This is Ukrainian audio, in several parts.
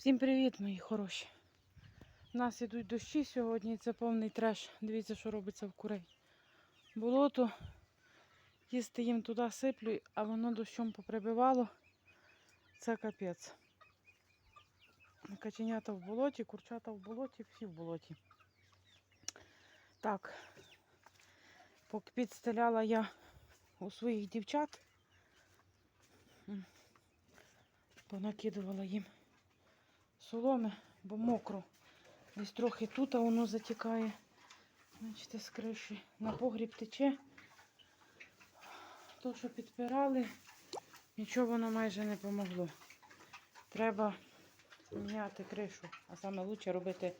Всім привіт, мої хороші. У нас ідуть дощі сьогодні, це повний треш. Дивіться, що робиться в курей. Болото, їсти їм туди сиплю, а воно дощом поприбивало. Це капець. Каченята в болоті, курчата в болоті, всі в болоті. Так, поки підстеляла я у своїх дівчат, понакидувала їм соломи, бо мокро. Десь трохи тут, а воно затікає. Бачите, з криші. На погріб тече. То, що підпирали, нічого воно майже не помогло. Треба міняти кришу, а саме краще робити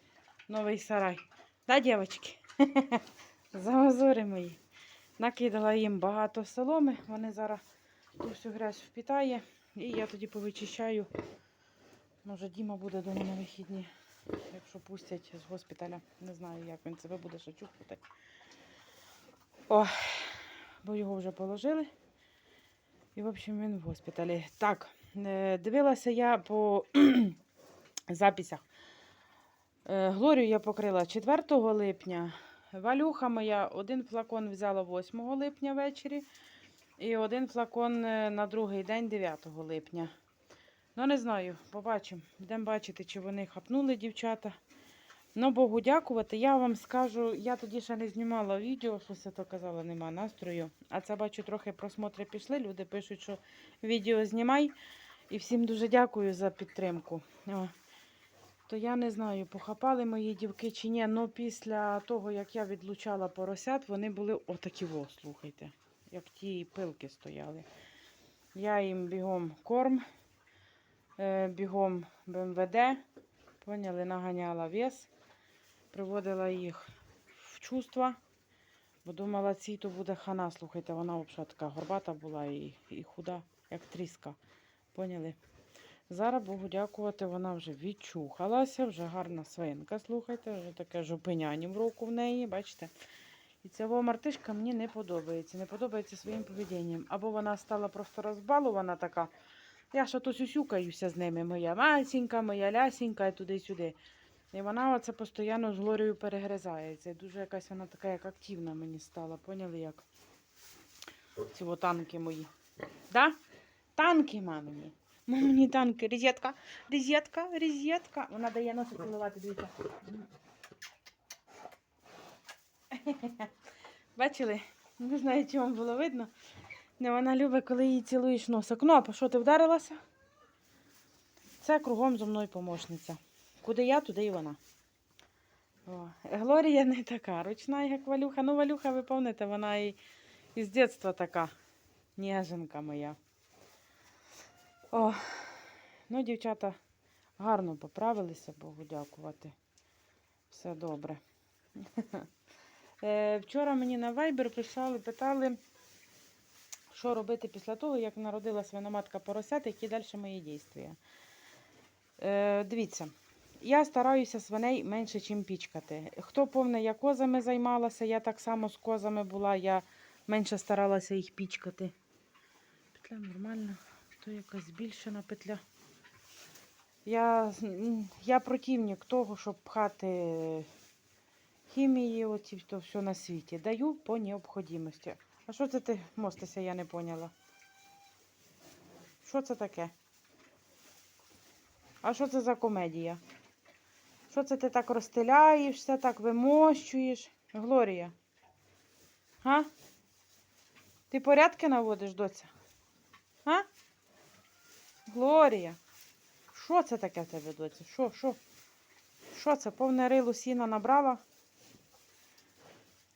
новий сарай. Да, дівчатки? Замазури мої. Накидала їм багато соломи, вони зараз ту всю грязь впітає. І я тоді повичищаю. Може, Діма буде дома на вихідні, якщо пустять з госпіталя. Не знаю, як він себе буде ще чухати. О, бо його вже положили. І, в общем, він в госпіталі. Так, е, дивилася я по записях. Е, Глорію я покрила 4 липня. Валюха моя один флакон взяла 8 липня ввечері. І один флакон е, на другий день 9 липня. Ну, не знаю, побачимо. Будемо бачити, чи вони хапнули дівчата. Ну, Богу дякувати. Я вам скажу, я тоді ще не знімала відео, щось я то казала, нема настрою. А це бачу, трохи просмотри пішли. Люди пишуть, що відео знімай. І всім дуже дякую за підтримку. О. То я не знаю, похапали мої дівки чи ні. але після того, як я відлучала поросят, вони були отакі во, слухайте, як ті пилки стояли. Я їм бігом корм, бігом БМВД, поняли, наганяла вес, приводила їх в чувства, бо думала, цій то буде хана. Слухайте, вона взагалі така горбата була і, і худа, як тріска. Поняли? Зараз Богу дякувати, вона вже відчухалася, вже гарна свинка, слухайте, вже таке жопиняні в руку в неї, бачите? І ця мартишка мені не подобається. Не подобається своїм поведінням. Або вона стала просто розбалована така. Я ж ото сюсюкаюся з ними, моя масінька, моя лясінька і туди-сюди. І вона оце постійно з Глорією перегризається. Дуже якась вона така, як активна мені стала. Поняли як? Ці во танки мої. Да? Танки мамині. Мамині танки. Розетка, розетка, розетка. Вона дає носик поливати, дивіться. Бачили? Не знаю, чи вам було видно. Не вона любить, коли їй цілуєш носик. Ну, а що ти вдарилася? Це кругом зо мною помощниця. Куди я, туди і вона. О, Глорія не така ручна, як Валюха. Ну, Валюха, ви пам'ятаєте, вона і, з дитинства така. Ніженка моя. О, ну, дівчата гарно поправилися, Богу дякувати. Все добре. Е, Вчора мені на Viber писали, питали, що робити після того, як народила свиноматка поросят, які далі мої дійства. Е, дивіться, я стараюся свиней менше, ніж пічкати. Хто повне, я козами займалася, я так само з козами була, я менше старалася їх пічкати. Петля нормальна, то якась збільшена петля. Я, я противник того, щоб пхати хімії, оці то все на світі. Даю по необхідності. А що це ти мостися, я не поняла. Що це таке? А що це за комедія? Що це ти так розстеляєшся, так вимощуєш? Глорія. Га? Ти порядки наводиш, доця? А? Глорія. Що це таке в тебе, доця? Що, що? Що це? Повне рило сіна набрала?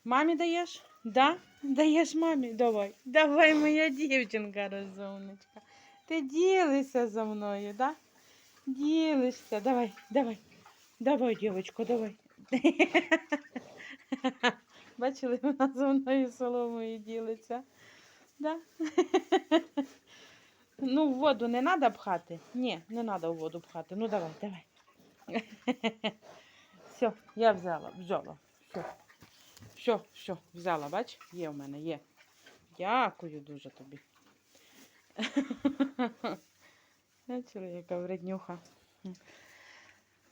Мамі даєш? Да? Даєш мамі? Давай. Давай, моя дівчинка розумничка. Ти ділишся за мною, да? Ділишся. Давай, давай. Давай, дівчинко, давай. Бачили, вона за мною соломою ділиться. Да? Ну, в воду не треба пхати? Ні, не треба в воду пхати. Ну давай, давай. Все, я взяла, взяла. Все. Все, все, взяла, бач? Є в мене, є. Дякую дуже тобі. Бачили, яка вреднюха. У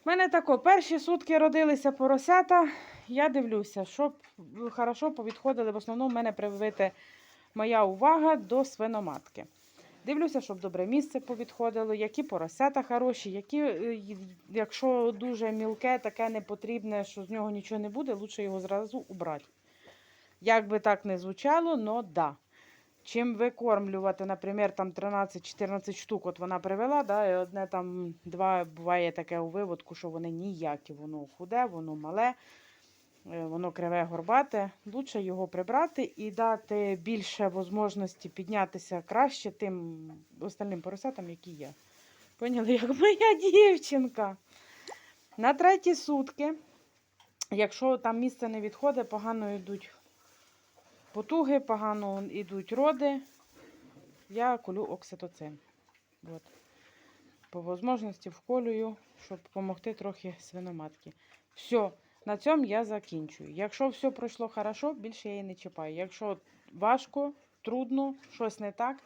мене тако, перші сутки родилися поросята. Я дивлюся, щоб хорошо повідходили. В основному в мене привите моя увага до свиноматки. Дивлюся, щоб добре місце повідходило, які поросята хороші, які, е, якщо дуже мілке, таке непотрібне, що з нього нічого не буде, лучше його зразу убрати. Як би так не звучало, но да. Чим викормлювати, наприклад, там 13-14 штук, от вона привела, да, і одне там два буває таке у виводку, що вони ніякі, воно худе, воно мале, воно криве горбате. Лучше його прибрати і дати більше можливості піднятися краще тим остальним поросятам, які є. Поняли, як моя дівчинка. На треті сутки, якщо там місце не відходить, погано йдуть потуги, погано йдуть роди, я колю окситоцин. От. По можливості вколюю, щоб допомогти трохи свиноматки. Все, на цьому я закінчую. Якщо все пройшло хорошо, більше я її не чіпаю. Якщо важко, трудно, щось не так,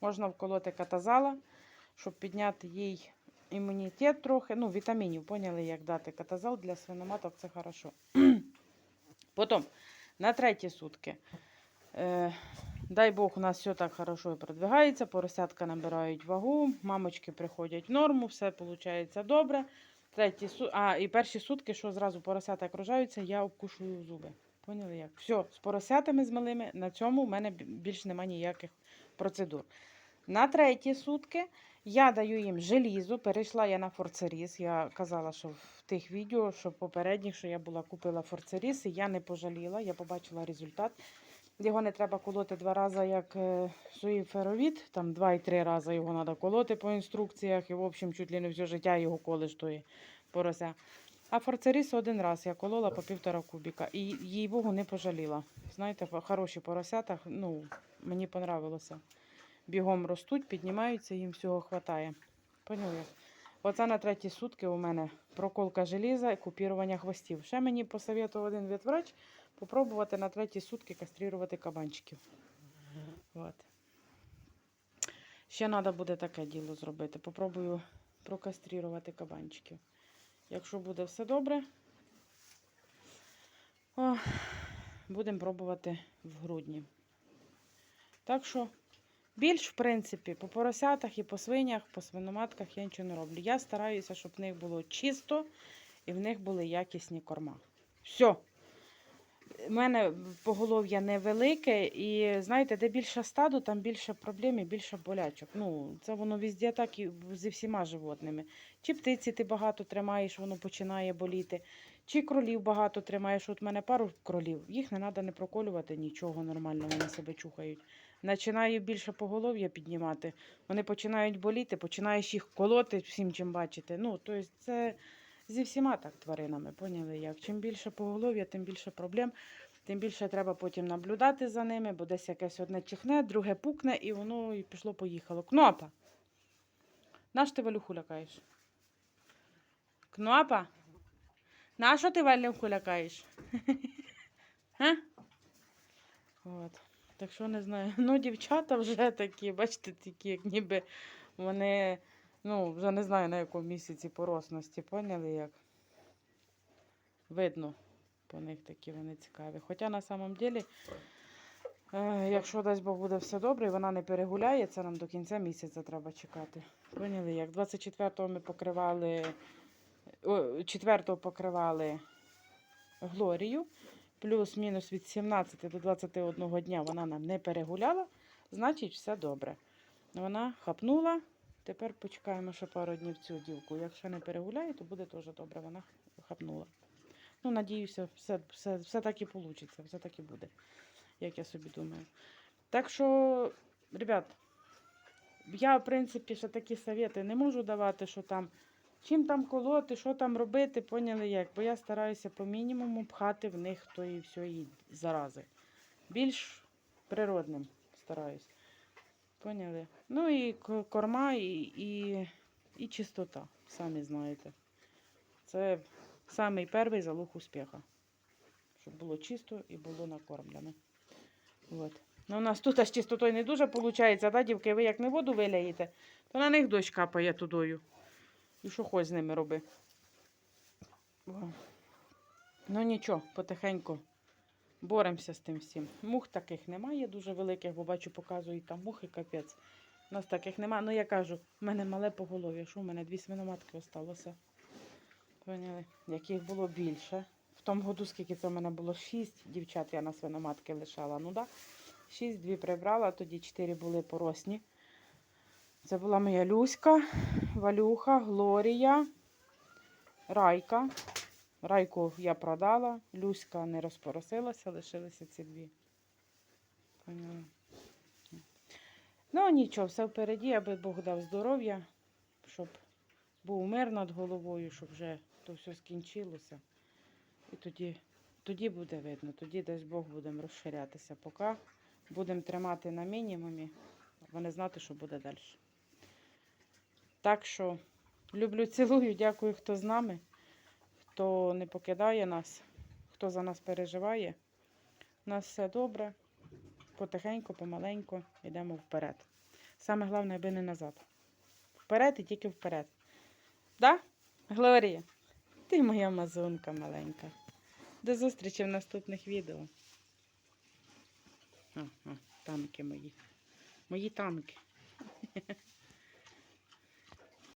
можна вколоти катазала, щоб підняти їй імунітет трохи. Ну, вітамінів, поняли, як дати катазал для свиноматок, це хорошо. Потім, на треті сутки. Е, дай Бог, у нас все так хорошо і продвигається, поросятка набирають вагу, мамочки приходять в норму, все виходить добре. Треті су... А, і перші сутки, що зразу поросята окружаються, я обкушую зуби. Поняли як? Все, з поросятами з малими на цьому в мене бі- більш немає ніяких процедур. На треті сутки я даю їм желізо. Перейшла я на форцеріс. Я казала, що в тих відео, що попередніх, що я була купила форцеріс, і я не пожаліла, я побачила результат. Його не треба колоти два рази, як е, суїферовід, там два і три рази його треба колоти по інструкціях, і, в общем, чуть ли не все життя його колиш тої порося. А форцеріс один раз я колола по півтора кубіка. І їй Богу не пожаліла. Знаєте, хороші поросята, ну, мені понравилося. Бігом ростуть, піднімаються, їм всього вистачає. Поняли? Оце на треті сутки у мене проколка желіза і купірування хвостів. Ще мені посоветував один ветврач попробувати на треті сутки кастрирувати кабанчиків. От. Ще треба буде таке діло зробити. Попробую прокастрирувати кабанчиків. Якщо буде все добре, будемо пробувати в грудні. Так що, більш, в принципі, по поросятах і по свинях, по свиноматках я нічого не роблю. Я стараюся, щоб в них було чисто і в них були якісні корма. Все. У мене поголов'я невелике, і знаєте, де більше стаду, там більше проблем і більше болячок. Ну, це воно везде так і зі всіма животними. Чи птиці ти багато тримаєш, воно починає боліти, чи кролів багато тримаєш. От в мене пару кролів, їх не треба не проколювати, нічого нормально, вони себе чухають. Починаю більше поголов'я піднімати, вони починають боліти, починаєш їх колоти всім, чим бачите. Ну, тобто це зі всіма так тваринами, поняли як? Чим більше поголов'я, тим більше проблем, тим більше треба потім наблюдати за ними, бо десь якесь одне чихне, друге пукне, і воно і пішло-поїхало. Кнопа! Наш ти Валюху лякаєш? Кнопа? Нащо ти Валюху лякаєш? От. Так що не знаю. Ну, дівчата вже такі, бачите, такі, як ніби вони, ну, вже не знаю на якому місяці поросності, поняли як? Видно по них такі вони цікаві. Хоча на самом деле, е, якщо дасть Бог буде все добре, і вона не перегуляє, це нам до кінця місяця треба чекати. Поняли, як 24-го ми покривали, 4-го покривали Глорію, плюс-мінус від 17 до 21 дня вона нам не перегуляла, значить все добре. Вона хапнула. Тепер почекаємо ще пару днів цю дівку. Якщо не перегуляє, то буде теж добре. Вона хапнула. Ну, надіюся, все, все, все так і вийде, все так і буде, як я собі думаю. Так що, ребят, я, в принципі, ще такі совєти не можу давати, що там, чим там колоти, що там робити, поняли як. Бо я стараюся по мінімуму пхати в них тої всієї зарази. Більш природним стараюсь. Поняли? Ну і корма, і, і, і чистота, самі знаєте. Це самий перший залог успіху. Щоб було чисто і було накормлено. От. Ну, у нас тут аж чистотою не дуже виходить, да, дівки, ви як не воду виляєте, то на них дощ капає тудою. І що хоч з ними роби. Ну нічого, потихеньку боремося з тим всім. Мух таких немає дуже великих, бо бачу, показують там мухи, капець. У нас таких немає. Ну я кажу, в мене мале поголов'я, що в мене дві свиноматки осталося. Поняли? Яких було більше. В тому году, скільки це в мене було? Шість дівчат я на свиноматки лишала. Ну. Да. Шість, дві прибрала, тоді чотири були поросні. Це була моя Люська, Валюха, Глорія, Райка. Райку я продала, Люська не розпоросилася, лишилися ці дві. Ну, нічого, все впереді, аби Бог дав здоров'я, щоб був мир над головою, щоб вже то все скінчилося. І тоді, тоді буде видно, тоді дасть Бог будемо розширятися. Поки будемо тримати на мінімумі, не знати, що буде далі. Так що люблю, цілую, дякую, хто з нами, хто не покидає нас, хто за нас переживає. У нас все добре. Потихеньку, помаленьку йдемо вперед. Саме головне, аби не назад. Вперед і тільки вперед. Да? Глорія? Ти моя мазунка маленька. До зустрічі в наступних відео. А, а, тамки мої. Мої тамки.